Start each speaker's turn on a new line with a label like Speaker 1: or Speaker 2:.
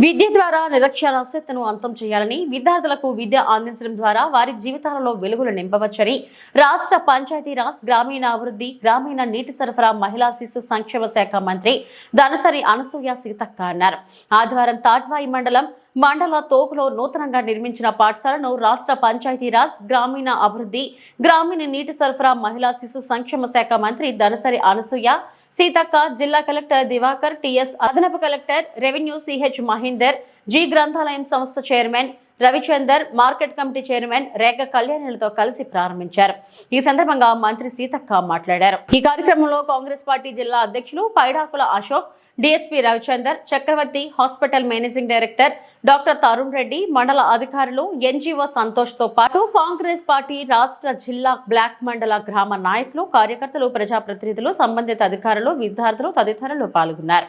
Speaker 1: విద్య ద్వారా నిరక్షరాస్యతను అంతం చేయాలని విద్యార్థులకు విద్య అందించడం ద్వారా వారి జీవితాలలో వెలుగులు నింపవచ్చని రాష్ట్ర పంచాయతీరాజ్ గ్రామీణాభివృద్ధి గ్రామీణ నీటి సరఫరా మహిళా శిశు సంక్షేమ శాఖ మంత్రి దనసరి అనసూయ సీతక్క అన్నారు. ఆదివారం తాట్వాయి మండలం మండల తోపులో నూతనంగా నిర్మించిన పాఠశాలను రాష్ట్ర పంచాయతీరాజ్ గ్రామీణ అభివృద్ధి గ్రామీణ నీటి సరఫరా మహిళా శిశు సంక్షేమ శాఖ మంత్రి దనసరి అనసూయ సీతక్క జిల్లా కలెక్టర్ దివాకర్ టిఎస్ అదనపు collector revenue CH Mahender G గ్రంథాలయం సంస్థ chairman Ravichander market committee chairman Rekha కళ్యాణులతో కలిసి ప్రారంభించారు. ఈ సందర్భంగా మంత్రి సీతక్క మాట్లాడారు. ఈ కార్యక్రమంలో కాంగ్రెస్ పార్టీ జిల్లా అధ్యక్షులు Paidakula Ashok DSP Ravichander Chakravarthi hospital managing director doctor Tarun Reddy మండల అధికారులు ఎన్జీఓ సంతోష్తో పాటు కాంగ్రెస్ పార్టీ రాష్ట్ర జిల్లా బ్లాక్ మండల గ్రామ నాయకులు కార్యకర్తలు ప్రజాప్రతినిధులు సంబంధిత అధికారులు విద్యార్థులు తదితరులు పాల్గొన్నారు.